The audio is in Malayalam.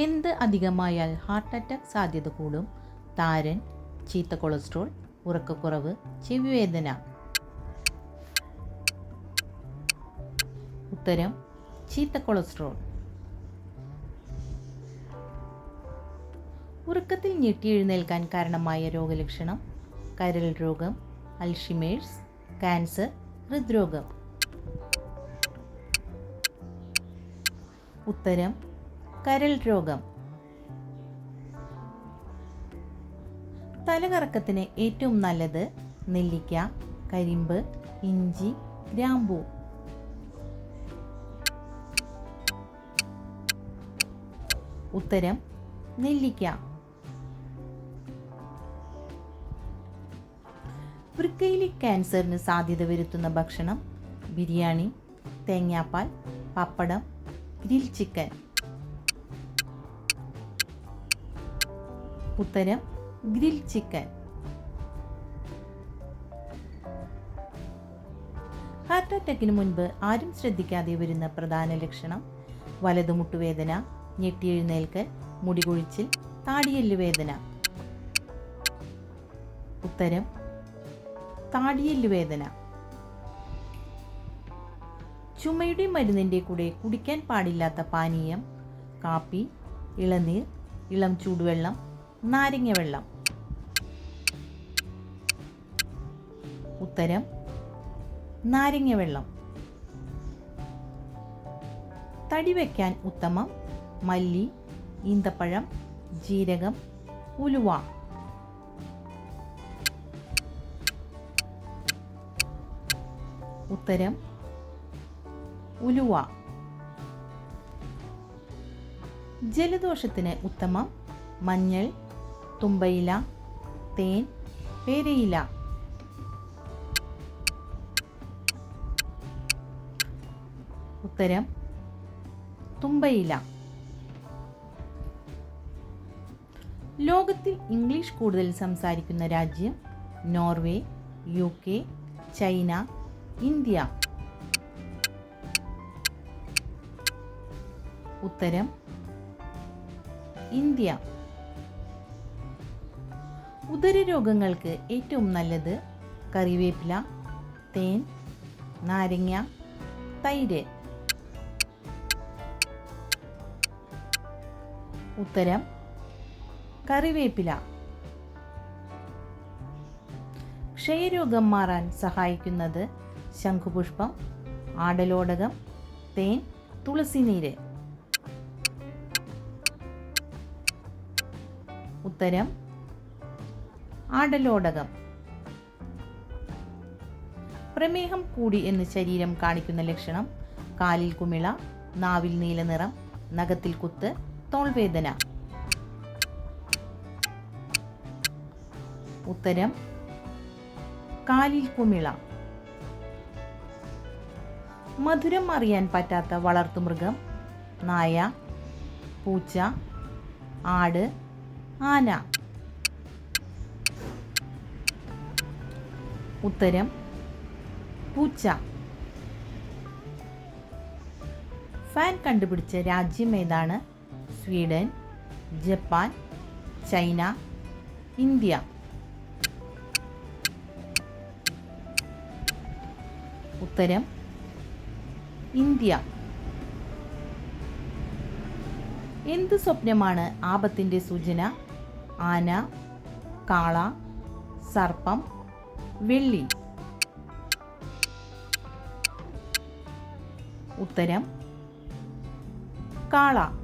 എന്ത് അധികമായാൽ ഹാർട്ട് അറ്റാക്ക് സാധ്യത കൂടും? താരൻ ചീത്ത കൊളസ്ട്രോൾ ഉറക്കക്കുറവ് ചെവിവേദന ഉത്തരം ചീത്ത കൊളസ്ട്രോൾ ഉറക്കത്തിൽ ഞെട്ടിയെഴുന്നേൽക്കാൻ കാരണമായ രോഗലക്ഷണം കരൾ രോഗം അൽഷിമേഴ്സ് ക്യാൻസർ ഹൃദ്രോഗം. ഉത്തരം കരൾ രോഗം. തലകറക്കത്തിന് ഏറ്റവും നല്ലത് നെല്ലിക്ക കരിമ്പ് ഇഞ്ചി ഗ്രാമ്പൂ. ഉത്തരം നെല്ലിക്ക. വൃക്കയിലെ ക്യാൻസറിന് സാധ്യത വരുത്തുന്ന ഭക്ഷണം ബിരിയാണി തേങ്ങാപ്പാൽ പപ്പടം ഗ്രിൽ ചിക്കൻ. ഉത്തരം ഗ്രിൽ ചിക്കൻ. ഹാർട്ട് അറ്റാക്കിന് മുൻപ് ആരും ശ്രദ്ധിക്കാതെ വരുന്ന പ്രധാന ലക്ഷണം വലതുമുട്ടുവേദന ഞെട്ടിയെഴുന്നേൽക്കൽ മുടികൊഴിച്ചിൽ താടിയെല്ല് വേദന. ഉത്തരം താടിയെല്ല് വേദന. ചുമയുടെ മരുന്നിന്റെ കൂടെ കുടിക്കാൻ പാടില്ലാത്ത പാനീയം കാപ്പി ഇളനീർ ഇളം ചൂടുവെള്ളം നാരങ്ങ വെള്ളം. ഉത്തരം നാരങ്ങ വെള്ളം. തടി വയ്ക്കാൻ ഉത്തമം മല്ലി ഈന്തപ്പഴം ജീരകം ഉലുവ. ഉത്തരം ഉലുവ. ജലദോഷത്തിന് ഉത്തമം മഞ്ഞൾ തുമ്പയില തേൻ പേരയില ഉത്തരം തുമ്പയില. ലോകത്തിൽ ഇംഗ്ലീഷ് കൂടുതൽ സംസാരിക്കുന്ന രാജ്യം Norway U K China India. ഉത്തരം ഇന്ത്യ. ഉദരരോഗങ്ങൾക്ക് ഏറ്റവും നല്ലത് കറിവേപ്പില തേൻ നാരങ്ങ തൈര്. ഉത്തരം കറിവേപ്പില. ക്ഷയരോഗം മാറാൻ സഹായിക്കുന്നത് ശംഖുപുഷ്പം ആടലോടകം തേൻ തുളസിനീര് ഉത്തരം ആടലോടകം. പ്രമേഹം കൂടി എന്ന് ശരീരം കാണിക്കുന്ന ലക്ഷണം കാലിൽ കുമിള നാവിൽ നീലനിറം നഖത്തിൽ കുത്ത് തോൾവേദന. ഉത്തരം കാലിൽ കുമിള. മധുരം അറിയാൻ പറ്റാത്ത വളർത്തുമൃഗം നായ പൂച്ച ആട് ആന. ഉത്തരം പൂച്ച. ഫാൻ കണ്ടുപിടിച്ച രാജ്യം ഏതാണ്? Sweden Japan China India. ഉത്തരം ഇന്ത്യ. എന്ത് സ്വപ്നമാണ് ആപത്തിന്റെ സൂചന? ആന കാള സർപ്പം വെള്ളി. ഉത്തരം കാള.